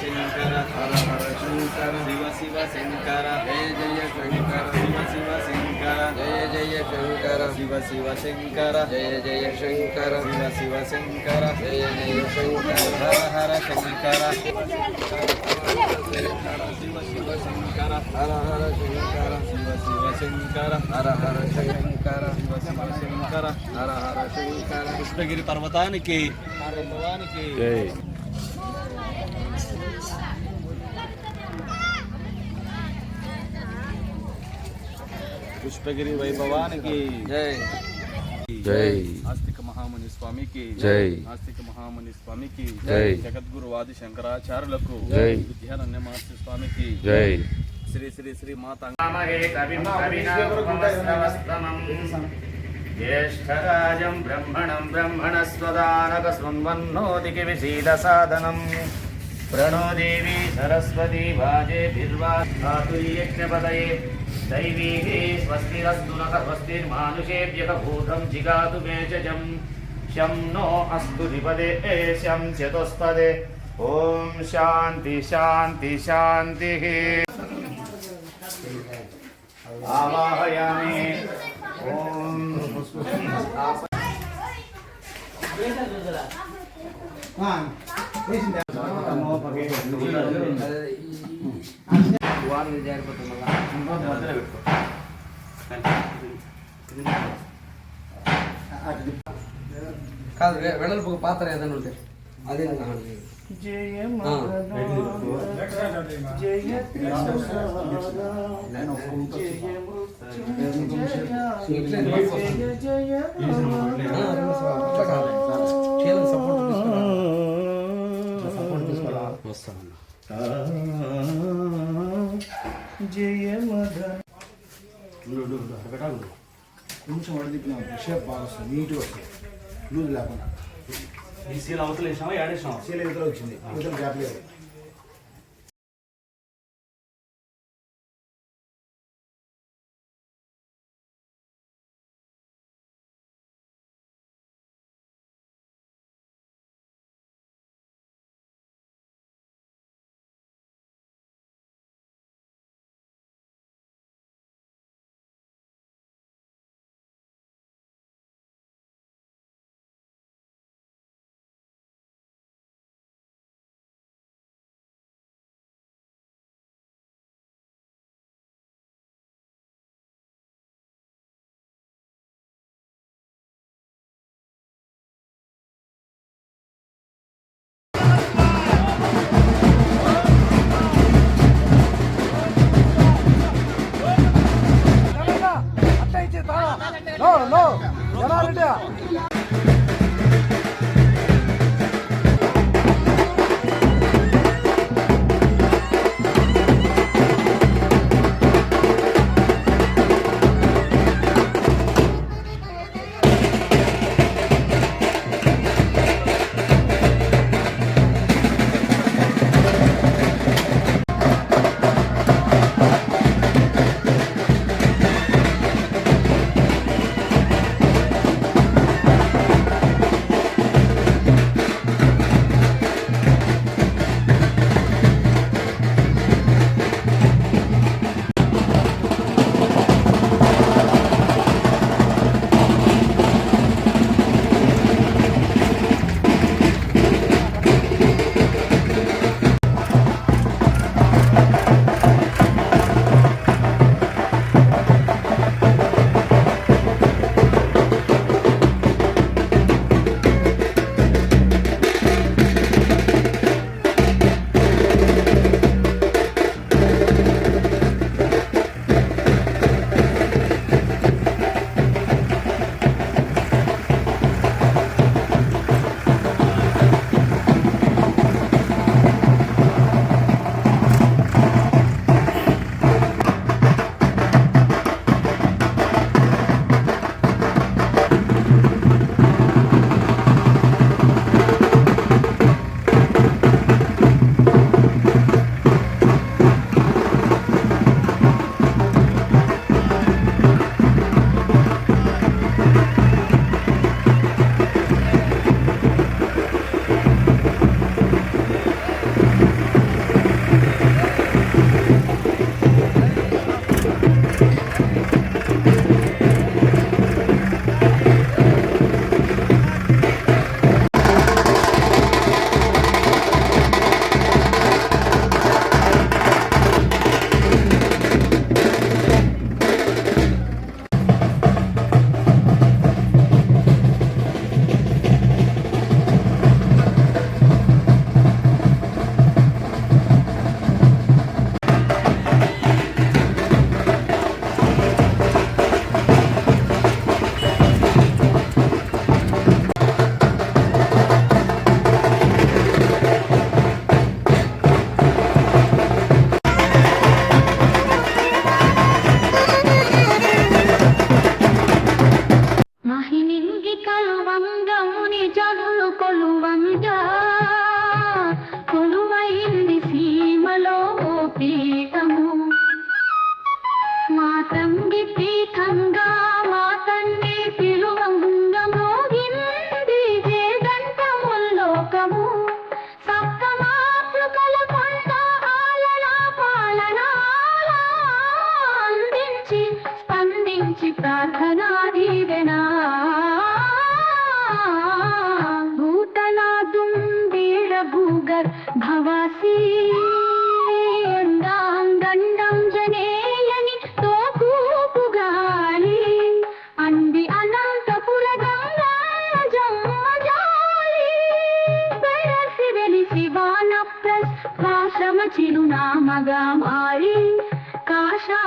శంకర హర హర శంకర శివ శివ శంకర జయ జయ శంకర శివ శివ శంకర జయ జయ శంకర శివ శివ శంకర జయ జయ శంకర శివ శివ శంకర జయ జయ శంకర హర హర శంకర. శివ శివ శంకర హర హర శంకర శివ శివ శంకర హర హర శంకర శివ శివ శంకర హర హర శంకర. కృష్ణగిరి పర్వతానికి. పర్వతానికి పుష్పగిరి వైభవానికి జై జై ఆస్తిక మహాముని స్వామికి జై ఆస్తిక మహాముని స్వామికి జై జగద్గురు ఆది శంకరాచార్యులకు జై విద్యారణ్య మహర్షి స్వామికి జై శ్రీ శ్రీ శ్రీ మాత జ్యేష్ఠరాజం బ్రహ్మణం బ్రహ్మణస్వదానకస్వన్వన్నోదికి విశీల సాధనం प्रणो देवी सरस्वती भाजे भिर्वा धातुर्यज्ञपदये दैवीः स्वस्तिरस्तु नः स्वस्तिर्मानुषेभ्यः भूतं जिगातु मे जम् शं नो अस्तु निपदे शं चतुष्पदे ॐ शान्ति शान्ति, शान्तिः। आवाहयामि। ॐ। వాడిని జారిపోతున్నా కాదు వెడల్పు పాత్ర ఏదైనా ఉంటే. అదే సపోర్ట్ తీసుకురా. కొంచెం వడదిప్పిన షేప్ బాగా వస్తుంది. నీట్గా వస్తుంది. లూజ్ లేకుండా. ఈసీలు అవతల వేసినావా? ఏడేసినావా సీల ఇతర వచ్చింది. ఇతర గ్యాప్ లేదు.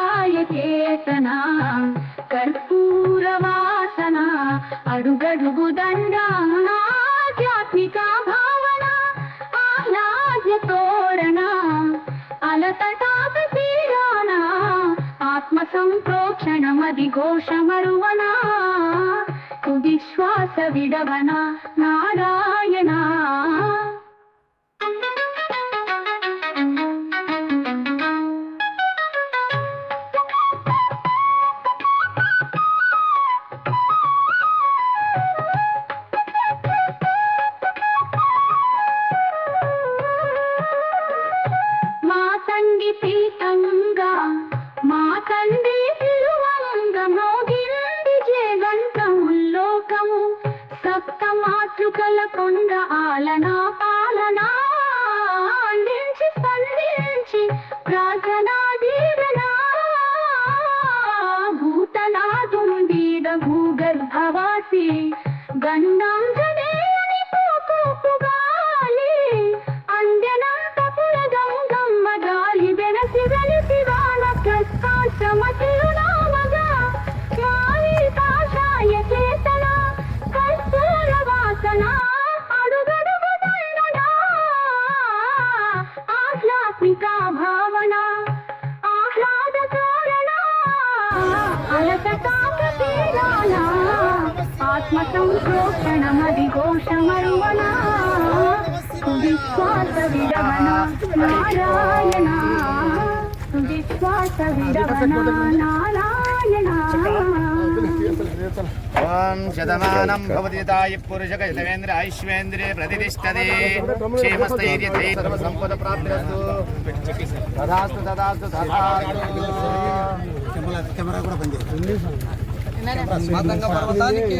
కాయచేతన కర్పూర వాసన అడుగడుగు దండాధ్యాత్మిక భావన ఆహ్లాద్య తోరణ? అలతటాపీరాణ ఆత్మ సంప్రోక్షణమది ఘోషమరువన? తుదిశ్వాస విడవన? నారాయణ? మాతృకల కొండ ఆలన పాలన అందించి స్పందించి ప్రార్థనా దీవెన భూతనాదుండీడ భూగర్భవాసి గండం సంప్రోక్షణమది ఘోషమరువన విశ్వాస విరవణ నారాయణ విశ్వాస విరవణ నారాయణ ఓం శతమానం భవతి తాయి పురుషక శతవేంద్ర ఐశ్వేంద్రే ప్రతిష్టది క్షేమస్థైర్యతే సంపద ప్రాప్తిరస్తు. తదాస్తు తదాస్తు తదాస్తు. కెమెరా కూడా పనిచేస్తుంది పర్వతానికి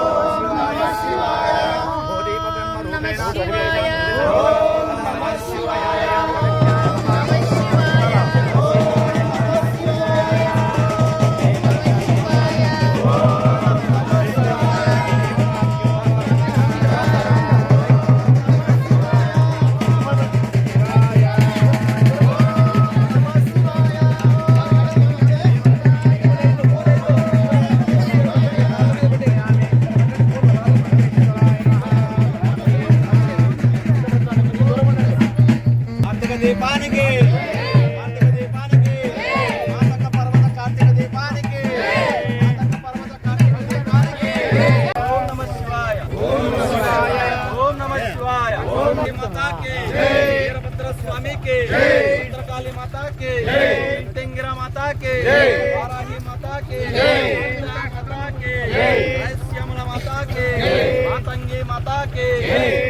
మాతంగి మాతా కి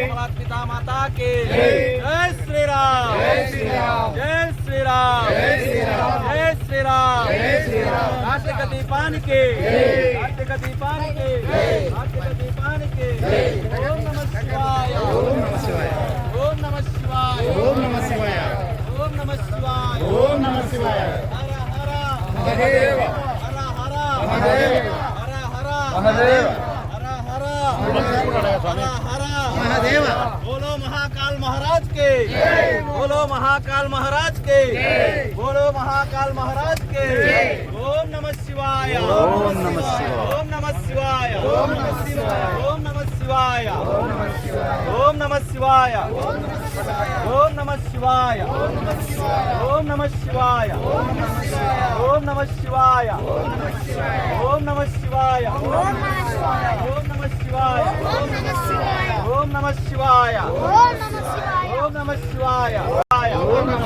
కమలాత్మిత జై శ్రీరామ్ జై శ్రీరామ్ జై శ్రీరామ్ కార్తీక దీపానికి కార్తీక దీపానికి కార్తీక దీపానికి ఓం నమ శివాయ ఓం నమ శివాయ ఓం నమ శివాయ ఓం నమ శివాయ ఓం నమ శివాయ ఓం నమ శివాయ महादेव। बोलो महाकाल महाराज के। बोलो महाकाल महाराज के। बोलो महाकाल महाराज के। ओम नमः शिवाय। ओम नमः शिवाय। ओम नमः शिवाय। ओम नमः शिवाय। ओम नमः शिवाय। నమ శివాయ ఓం నమ శివాయ ఓం నమ శివాయ ఓం నమ శివాయ ఓం నమ శివాయ ఓం నమ శివాయ ఓం నమ శివాయ ఓం నమ శివాయ ఓం నమ శివాయ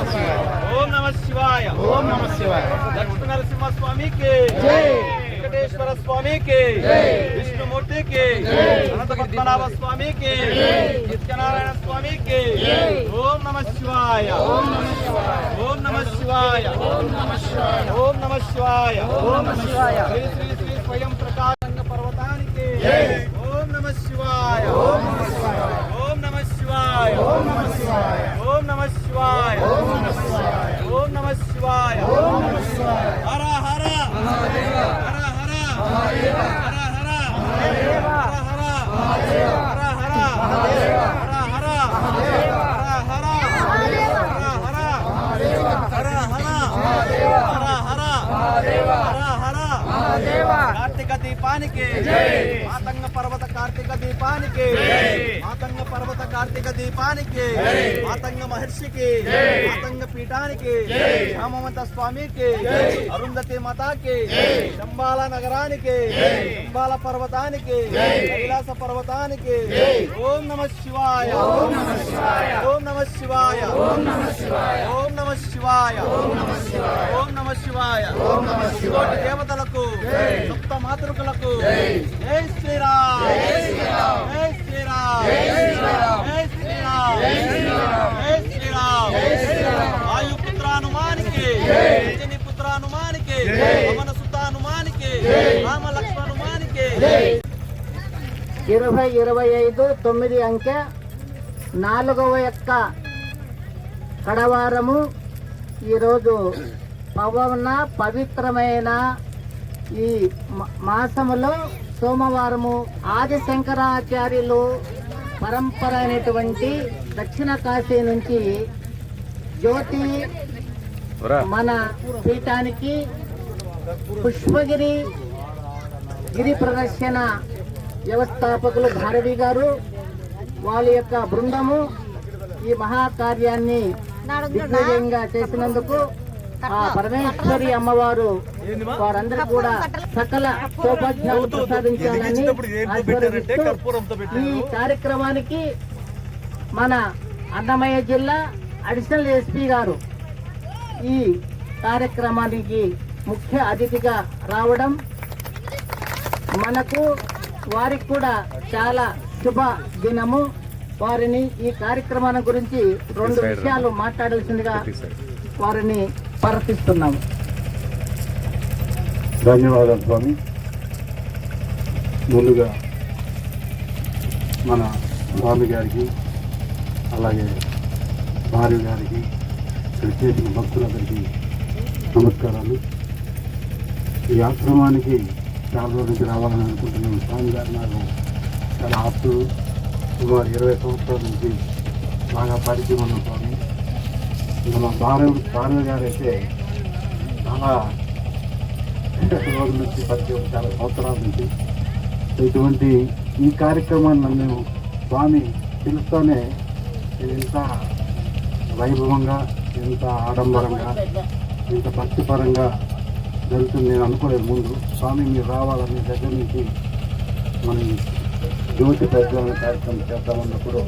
ఓం నమ శివాయ ఓం నమ శివాయ లక్ష్మీ నరసింహ స్వామికి జై వెంకటేశ్వర స్వామికి విష్ణుమూర్తికి అనంత పద్మనాభ స్వామికి నిత్యనారాయణ స్వామికి ఓం నమ శివాయ ఓం నమ శివాయ. ఓం నమ శివాయ. ఓం నమ శివాయ. ఓం నమ శివాయ శ్రీ శ్రీ శ్రీ స్వయం ప్రకాశంగ పర్వతానికి ఓం నమ శివాయ ఓం నమ శివాయ ఓం నమ శివాయ ఓం నమ శివాయ. ఓం నమ శివాయ. ఓం నమ శివాయ. ఓం నమ శివాయ. దీపానికి. మాతంగ పర్వత కార్తీక దీపానికి. మాతంగ పర్వత కార్తీక దీపానికి. మాతంగ మహర్షికి. మాతంగ పీఠానికి. రామవంత స్వామికి. అరుంధతి మతాకి. చంబాల నగరానికి. చంబాల పర్వతానికి. కైలాస పర్వతానికి. ఓం నమ శివాయ. ఓం నమ శివాయ. ఓం నమ శివాయ. ఓం నమ శివాయ. ఓం నమ శివాయ. ఓం నమ శివాయ. ఓం నమ శివాయ. దేవతల శ్రీరామ్. శ్రీరామ్. శ్రీరామ్. శ్రీరామ్. పుత్రానుమానికి ఇరవై ఇరవై ఐదు తొమ్మిది అంకె నాలుగవ యొక్క కడవారము. ఈరోజు పవన పవిత్రమైన ఈ మాసములో సోమవారము ఆది శంకరాచార్యులు పరంపర అయినటువంటి దక్షిణ కాశీ నుంచి జ్యోతి మన పీఠానికి పుష్పగిరి గిరి ప్రదర్శన వ్యవస్థాపకులు భారవి గారు వాళ్ళ యొక్క బృందము ఈ మహాకార్యాన్ని దిగ్విజయంగా చేసినందుకు ఆ పరమేశ్వరి అమ్మవారు వారందరూ కూడా సకల సౌభాగ్యాలు ప్రసాదించాలని ఈ కార్యక్రమానికి మన అన్నమయ్య జిల్లా అడిషనల్ ఎస్పీ గారు ఈ కార్యక్రమానికి ముఖ్య అతిథిగా రావడం మనకు వారికి కూడా చాలా శుభ దినము. వారిని ఈ కార్యక్రమాన్ని గురించి రెండు విషయాలు మాట్లాడాల్సిందిగా వారిని ప్రార్థిస్తున్నాము ధన్యవాదాలు స్వామి. ముందుగా మన స్వామి గారికి అలాగే భార్య గారికి ఇక్కడ చేసిన భక్తులందరికీ నమస్కారాలు. ఈ ఆశ్రమానికి చాలా రోజుల నుంచి రావాలని అనుకుంటున్నాను స్వామి గారు నాకు చాలా ఆప్తులు. సుమారు ఇరవై సంవత్సరాల నుంచి బాగా పరిచయం ఉన్న స్వామి. ఇక మా భార్య భార్య గారు అయితే చాలా రోజుల నుంచి పరిచయం చాలా సంవత్సరాల నుంచి ఇటువంటి ఈ కార్యక్రమాన్ని నన్ను స్వామి పిలుస్తూనే ఇంత వైభవంగా ఇంత ఆడంబరంగా ఇంత భక్తిపరంగా జరుగుతుంది నేను అనుకోలేదు ముందు. స్వామి మీరు రావాలని దగ్గర నుంచి మనం జ్యోతి ప్రజ్వలన కార్యక్రమం చేద్దామన్నప్పుడు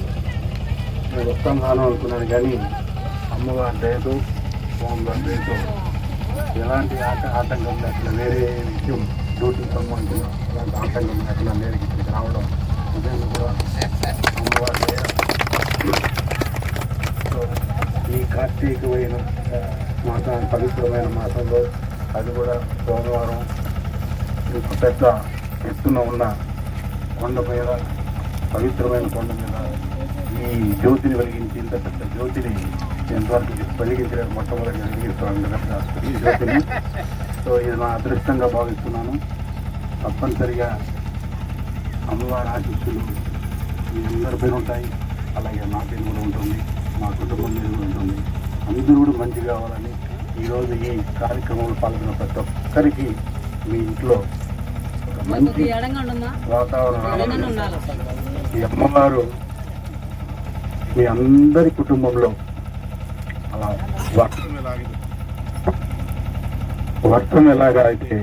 నేను వస్తాను రాను అనుకున్నాను కానీ అమ్మవారి లేదు స్వామి లేదు. ఎలాంటి ఆట ఆటంకం లేకుండా వేరే విషయం డ్యూటీకి సంబంధించిన ఎలాంటి ఆటంకం లేకుండా నేను ఇక్కడికి రావడం ఉదయం కూడా అమ్మవారి సో ఈ కార్తీకమైన మాసం పవిత్రమైన మాసంలో అది కూడా సోమవారం మీకు పెద్ద ఎత్తున ఉన్న కొండ మీద పవిత్రమైన కొండ మీద ఈ జ్యోతిని వెలిగించి ఇంత పెద్ద జ్యోతిని ఎంతవరకు వెలిగించలేదు మొట్టమొదటి జ్యోతిని. సో ఇది నా అదృష్టంగా భావిస్తున్నాను. తప్పనిసరిగా అమ్మవారి ఆశీస్సులు మీ అందరి పైన ఉంటాయి. అలాగే నా పైన కూడా ఉంటుంది. మా కుటుంబం మీద కూడా ఉంటుంది. అందరూ కూడా మంచి కావాలని ఈరోజు ఈ కార్యక్రమంలో పాల్గొన్న ప్రతి ఒక్కరికి మీ ఇంట్లో ఒక మంచి వాతావరణం ఈ అమ్మవారు మీ అందరి కుటుంబంలో వర్షం ఎలాగ వర్షం ఎలాగా అయితే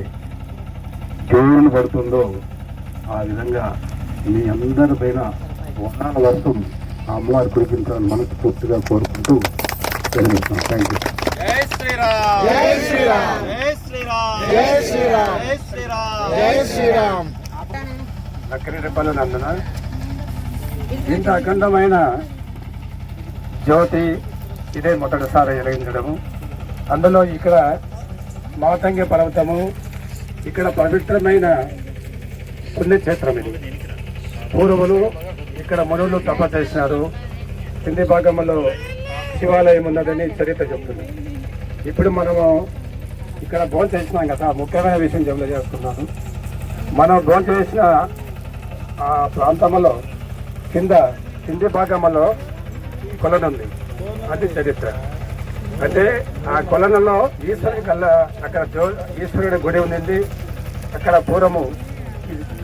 జోరును పడుతుందో ఆ విధంగా మీ అందరి పైన వాహన వర్షం ఆ అమ్మవారి కురిపించాలని మనస్ఫూర్తిగా కోరుకుంటూ థ్యాంక్ యూ జై శ్రీరామ్! జై శ్రీరామ్! జై శ్రీరామ్! జై శ్రీరామ్! జై శ్రీరామ్! జై శ్రీరామ్! నక్కరెడ్డిపల్లి నందున ఇంత అఖండమైన జ్యోతి ఇదే మొదటిసారి వెలిగించడము. అందులో ఇక్కడ మాతంగి పర్వతము ఇక్కడ పవిత్రమైన పుణ్యక్షేత్రం ఇది. పూర్వులు ఇక్కడ మునులు తప చేసినారు. కింది భాగంలో శివాలయం ఉన్నదని చరిత్ర చెప్తుంది. ఇప్పుడు మనము ఇక్కడ భోజనం చేసినాం కదా ముఖ్యమైన విషయం చెప్పలు చేస్తున్నాను. మనం భోజనం చేసిన ఆ ప్రాంతంలో కింద కింది భాగంలో కొలనుంది అది చరిత్ర. అంటే ఆ కొలనులో ఈశ్వరుడి కల్లా అక్కడ జో ఈశ్వరుడి గుడి ఉంది అక్కడ పూర్వము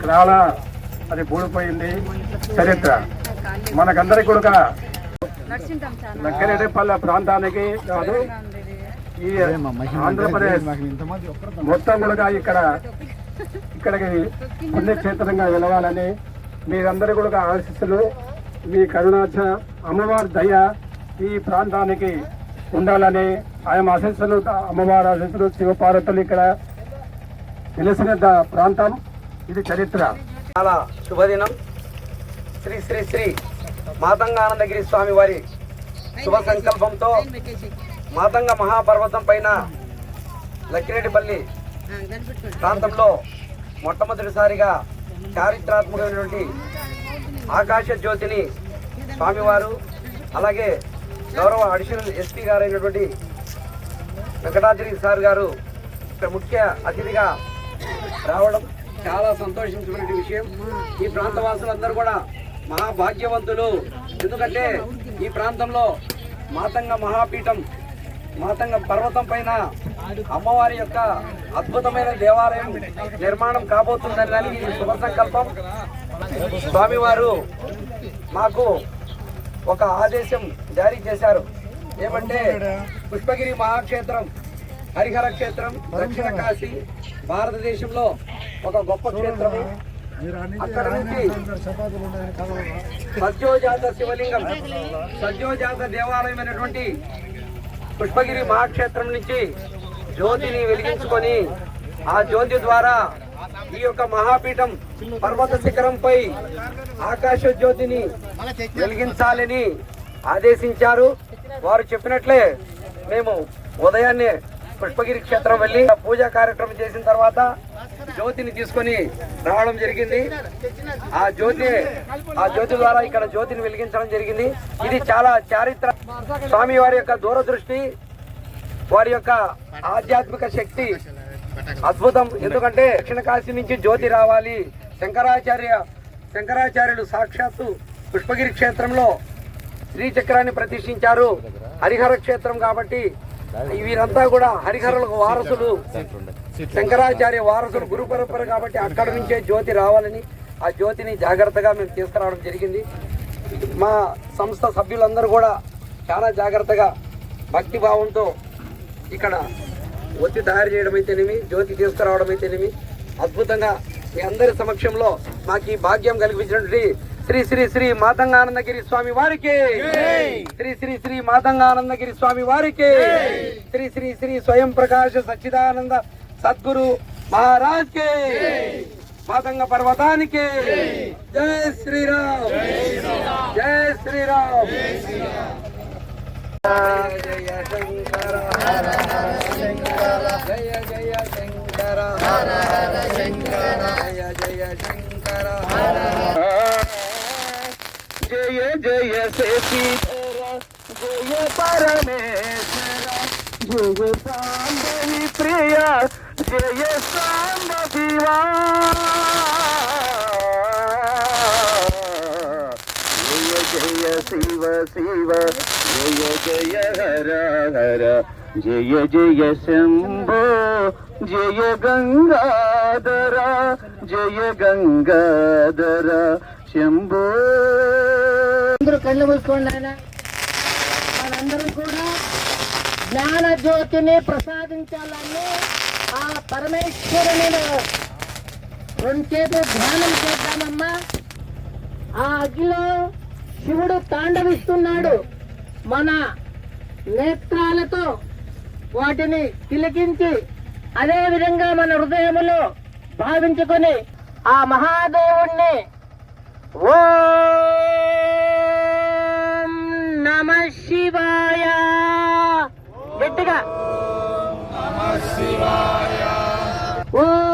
క్రాల అది బూడిపోయింది. చరిత్ర. మనకందరికి కూడా నక్కరెడ్డిపల్లె ప్రాంతానికి కాదు ఈ ఆంధ్రప్రదేశ్ మొత్తం కూడా ఇక్కడ ఇక్కడికి పుణ్యక్షేత్రంగా వెలవాలని మీరందరూ కూడా ఆశీస్సులు మీ కరుణాచ అమ్మవారి దయ ఈ ప్రాంతానికి ఉండాలని ఆయన ఆశిస్సులు అమ్మవారి ఆశిస్సులు శివపార్వతులు ఇక్కడ తెలిసిన ప్రాంతం. ఇది చరిత్ర. చాలా శుభదినం. శ్రీ శ్రీ శ్రీ మాతంగానందగిరి స్వామి వారి శుభ సంకల్పంతో మాతంగ మహాపర్వతం పైన లక్కిరెడ్డిపల్లి ప్రాంతంలో మొట్టమొదటిసారిగా చారిత్రాత్మకమైనటువంటి ఆకాశ జ్యోతిని స్వామివారు అలాగే గౌరవ అడిషనల్ ఎస్పీ గారు అయినటువంటి వెంకటాద్రి సార్ గారు ఇక్కడ ముఖ్య అతిథిగా రావడం చాలా సంతోషించిన విషయం. ఈ ప్రాంత వాసులందరూ కూడా మహాభాగ్యవంతులు. ఎందుకంటే ఈ ప్రాంతంలో మాతంగ మహాపీఠం మాతంగ పర్వతం పైన అమ్మవారి యొక్క అద్భుతమైన దేవాలయం నిర్మాణం కాబోతుందని శుభ సంకల్పం. స్వామివారు మాకు ఒక ఆదేశం జారీ చేశారు. ఏమంటే పుష్పగిరి మహాక్షేత్రం హరిహర క్షేత్రం దక్షిణ కాశీ భారతదేశంలో ఒక గొప్ప క్షేత్రము. అక్కడ నుంచి సద్యోజాత శివలింగం సద్యోజాత దేవాలయం అయినటువంటి పుష్పగిరి మహాక్షేత్రం నుంచి జ్యోతిని వెలిగించుకొని ఆ జ్యోతి ద్వారా ఈ యొక్క మహాపీఠం పర్వత శిఖరంపై ఆకాశ జ్యోతిని వెలిగించాలని ఆదేశించారు. వారు చెప్పినట్లే మేము ఉదయాన్నే పుష్పగిరి క్షేత్రం వెళ్ళి పూజా కార్యక్రమం చేసిన తర్వాత జ్యోతిని తీసుకొని రావడం జరిగింది. ఆ జ్యోతి ఆ జ్యోతి ద్వారా ఇక్కడ జ్యోతిని వెలిగించడం జరిగింది. ఇది చాలా చారిత్ర స్వామి వారి యొక్క దూరదృష్టి వారి యొక్క ఆధ్యాత్మిక శక్తి అద్భుతం. ఎందుకంటే దక్షిణ కాశీ నుంచి జ్యోతి రావాలి. శంకరాచార్య శంకరాచార్యులు సాక్షాత్తు పుష్పగిరి క్షేత్రంలో శ్రీచక్రాన్ని ప్రతిష్ఠించారు. హరిహర క్షేత్రం కాబట్టి వీరంతా కూడా హరిహరులకు వారసులు. శంకరాచార్య వారసులు గురు పరంపర కాబట్టి అక్కడ నుంచే జ్యోతి రావాలని ఆ జ్యోతిని జాగ్రత్తగా మేము తీసుకురావడం జరిగింది. మా సంస్థ సభ్యులందరూ కూడా చాలా జాగ్రత్తగా భక్తి భావంతో ఇక్కడ ఒత్తి తయారు చేయడం అయితేనేమి జ్యోతి తీసుకురావడం అయితేనేమి అద్భుతంగా మీ అందరి సమక్షంలో మాకు ఈ భాగ్యం కల్పించినటువంటి శ్రీ శ్రీ శ్రీ మాతంగానందగిరి స్వామి వారికి. శ్రీ శ్రీ శ్రీ మాతంగానందగిరి స్వామి వారికి. శ్రీ శ్రీ శ్రీ స్వయం ప్రకాశ సచ్చిదానంద సద్గురు మహారాజ్ కే మాతంగ పర్వతానికి. జై శ్రీరామ్. జై శ్రీరామ్. జయ శంకర జయ జయ శంకర జయ జయ శంకర జయ జయ శశిధర జయ పరమేశ్వర జయ జయ జయ జయ హర హర జయ జయ శంభో జయ గంగాధర జయ గంగాధర శంభో. అందరూ కళ్ళు మూసుకోండి ఆయన మనందరం కూడా జ్ఞాన జ్యోతిని ప్రసాదించాలని ఆ పరమేశ్వరుని రెండు చేతులు ధ్యానం చేద్దామమ్మా. ఆ అగ్గిలో శివుడు తాండవిస్తున్నాడు. మన నేత్రాలతో వాటిని తిలకించి అదే విధంగా మన హృదయములో భావించుకొని ఆ మహాదేవుణ్ణి ఓం నమ శివాయ. గట్టిగా. ఓం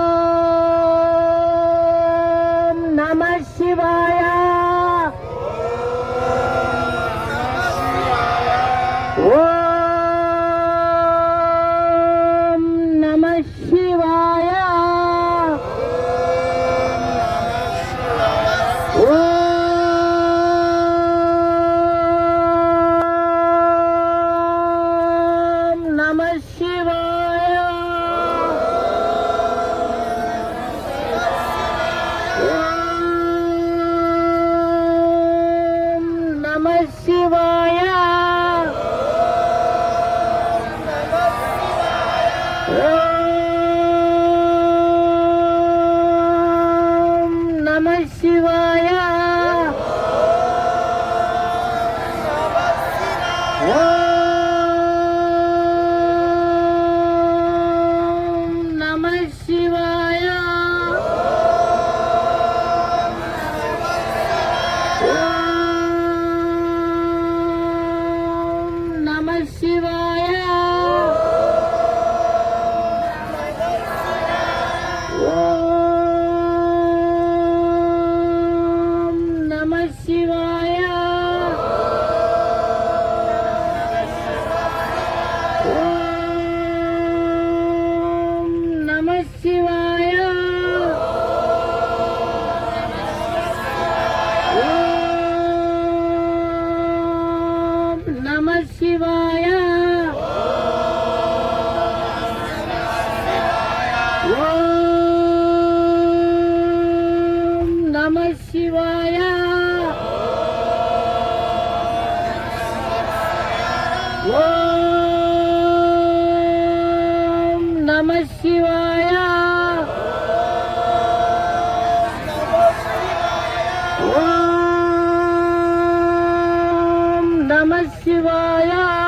नमः शिवाय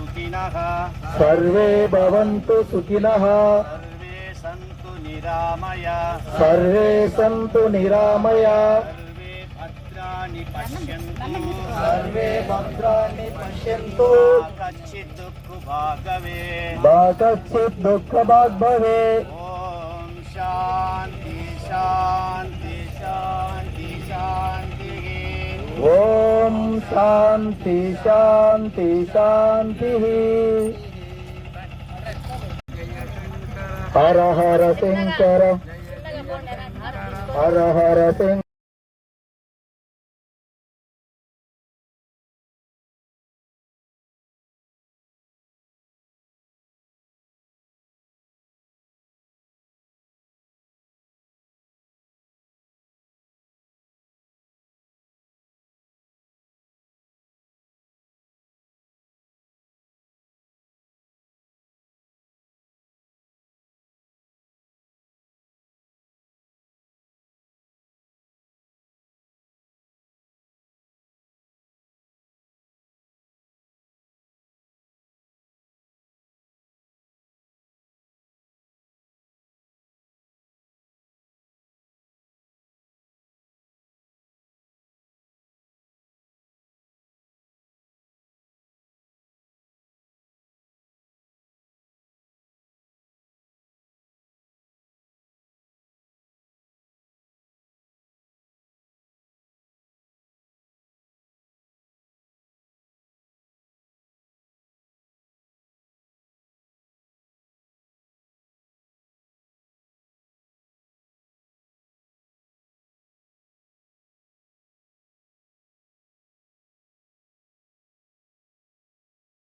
सुखिनः सर्वे भवन्तु सुखिनः सर्वे सन्तु निरामय सर्वे सन्तु निरामय सर्वे भद्राणि पश्यन्तु सर्वे भद्राणि पश्यन्तु कच्चित् दुःखभाग् भवे कच्चित् दुःखभाग् भवे ॐ शान्ति शान्ति ఓం శాంతి శాంతి శాంతి. హర హర శంకర హర హర శంకర.